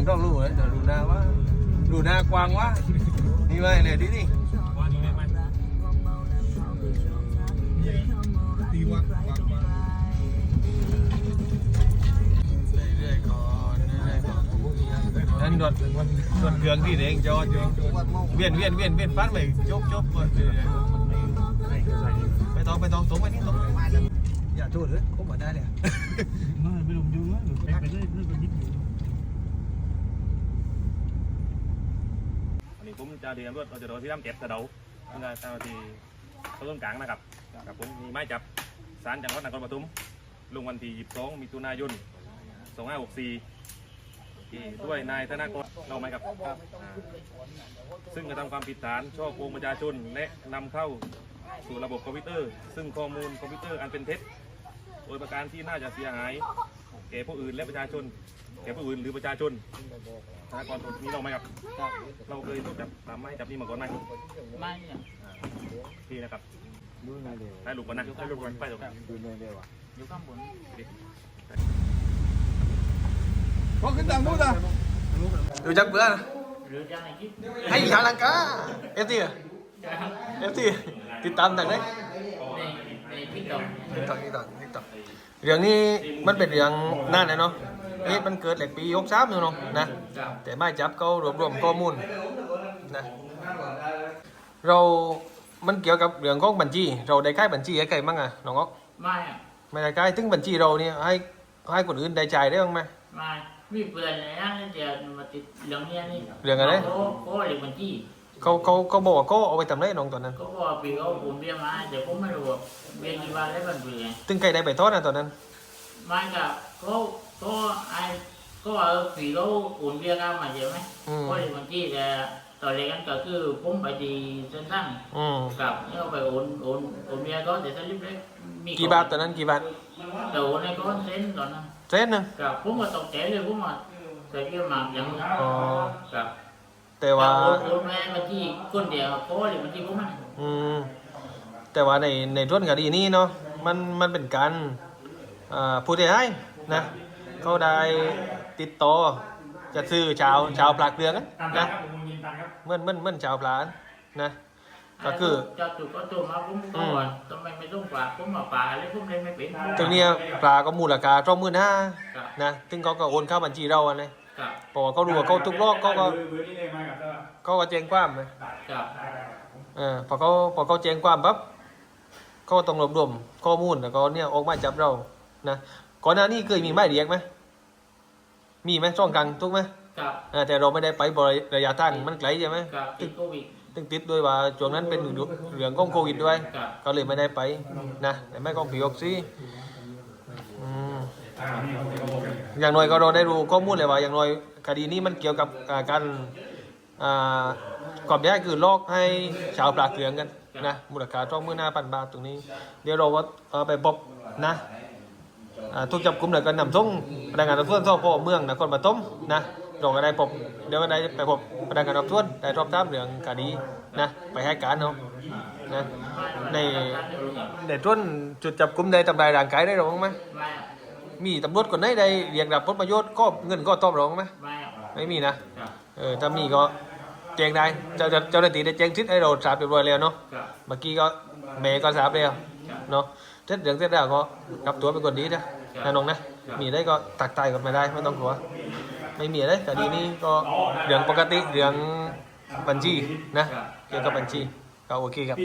งต้องรู้เลยเดี๋ยวรู้หน้าว่ารู้หน้ากวางว่านี่ไว้เลยดินี่ตีวักวักวักเรื่อยๆก่อนเรื่อยๆก่อนนั่นดดดดเครื่องที่เองจอดอยู่เวียนเวียนเวียนเวียนฟันไปจบจบก่อนไปต้องไปต้องตรงไปนี่ตรงอย่าโทษเลยคบมาได้เลยไม่ไม่ลงยุ่งนะหรือแพ็คไปเรื่อยเรื่อยไปนิดอยู่ อันนี้ผมจะเรียนเราจะโดนที่ทำเก็บกระเดาเมื่อเจ้าน้าที่ต้นกลางนะครับกับผมมีไม้จับศาลจังหวัดนครปฐมลงวันที่22มิถุนายน2564ที่ด้วยนายธนากรเราไหมครับ ซึ่งกระทำความผิดฐานช่อโกงประชาชนและนำเข้าสู่ระบบคอมพิวเตอร์ ซึ่งข้อมูลคอมพิวเตอร์อันเป็นเท็จโดยประการที่น่าจะเสียหาย แก่ผู้อื่นและประชาชน แก่ผู้อื่นหรือประชาชนธนากรมีเราไหมครับ เราเคยถูกจับตามไม้จับนี่มาก่อนไหมไม่เนี่ยพี่นะครับดูหน่อยเดียวได้ลูกก่อนนะได้ลูกก่อนไปลูกดูหน่อยเดียวอะอยู่ข้างบนพอขึ้นตามพูดอะดูจักเบื่อนะหรือจะในคลิปให้ชาลังกาเอฟซีเอฟซีติดตามต่างได้ในใน ทิกตอกติ๊กต็อกติ๊กต็อกติ๊กต็อกเรื่องนี้มันเป็นเรื่องนานแล้วเนาะนี่มันเกิดหลักปียกซ้ำอยู่เนาะนะกับแต่ไม่จับเขารวบรวมข้อมูลนะเรา มันเกี่ยวกับเรื่องของบัญชี เราได้ค่ายบัญชีให้ใครบ้างอะน้องอ๊อกไม่อะไม่ได้ค่ายถึงบัญชีเราเนี่ยให้ให้คนอื่นได้จ่ายได้บ้างไหมไม่มีเพื่อนในนั้นเดี๋ยวมาติดเรื่องเนี้ยนี่เรื่องอะไรเขาเขาเรียกบัญชี เขาเขาเขาบอกว่าเขาเอาไปทำไรน้องตอนนั้นเขาบอกว่าปีเขาผมเบี้ยมาเดี๋ยวผมไม่รู้ว่าเบี้ยกี่บาทได้บัญชีไงถึงใครได้ไปทอดนะตอนนั้นไม่กับเขาเขาไอ้เขาว่าเออปีเขาโอนเบี้ยกันมาใช่ไหมอืมเขาเรียกบัญชีแต่ตอนแรกกันก็คือผมไปที่เส้นทางอืมกับเนี่ยไปโอนโอนโอนเบี้ยเขาแต่สลิปเล็กมีกี่บาทตอนนั้นกี่บาทแต่โอนให้เขาเซ็นตอนนั้นเส้นหนึ่งกับผมก็ตกใจเลยผมว่าแต่เกี่ยวหมากอย่างอ๋อกับ แต่ว่าโอนโอนแม่มาที่คนเดียวเพราะว่าเดี๋ยวมาที่ผมมันอืมแต่ว่าในในส่วนคดีนี้เนาะมันมันเป็นการอ่าผู้เสียหายนะเขาได้ติดต่อจะซื้อชาวชาวปลาเกลืองอะนะเหมื่อนเหมื่อนเหมื่อนชาวปลานะก็คือจะถูกก็ตัวมาผมก็ว่าทำไมไม่ต้องฝากผมมาฝากอะไรผมเลยไม่เป็นตรงเนี้ยปลาก็มูลค่าสองหมื่นห้ากับนะซึ่งเขาก็โอนเข้าบัญชีเราอะเลย กับเพราะว่าเขารู้ว่าเขาทุกรอบเขาก็เขาก็แจ้งความเลยกับเออพอเขาพอเขาแจ้งความปั๊บเขาก็ต้องรวบรวมข้อมูลแล้วก็เนี่ยออกหมายจับเรานะก่อนหน้านี้เคยมีหมายเรียกไหมมีไหมช่องกลางทุกไหมกับอ่าแต่เราไม่ได้ไปบริระยะทางมันไกลใช่ไหมกับติดโควิดตึงติดด้วยว่าช่วงนั้นเป็นเรื่องของโควิดด้วยกับก็เลยไม่ได้ไปนะแต่ไม่ของผีออกซิอืม อย่างน้อยก็เราได้รู้ข้อมูลเลยว่า อย่างน้อยคดีนี้มันเกี่ยวกับอ่าการอ่าความยากคือลอกให้ชาวปลาเกลืองกันนะมูลค่าช่องมื่อหน้าพันบาทตรงนี้ เดี๋ยวเราก็เอาไปพบนะอ่าถูกจับกลุ่มแล้วก็นำส่งพนักงานสอบสวนสพเมืองนครปฐมนะเราก็ได้พบเดี๋ยวก็ได้ไปพบพนักงานสอบสวนได้รอบทราบเรื่องคดีนะไปให้การเนาะนะในในต้นจุดจับกลุ่มได้ทำลายร่างกายได้หรือมั้งไหม ม่อะมีตำรวจคนไหนได้เรียกรับผลประโยชน์ก็เงินก็ตอบหรองไหมไม่อะไม่มีนะกับเออถ้ามีก็แจ้งได้เจ้าเจ้าเจ้าหน้าที่ได้แจ้งทิศให้เราทราบเรียบร้อยแล้วเนาะกับเมื่อกี้ก็เมย์ก็ทราบแล้วเนาะเสร็จเรื่องเสร็จแล้วก็กลับตัวเป็นคนดีนะนะน้องนะมีได้ก็ตักตายกันไม่ได้ไม่ต้องกลัวไม่มีอะไรคดีนี้ก็เรื่องปกติเรื่องบัญชีนะเกี่ยวกับบัญชีก็โอเคครับ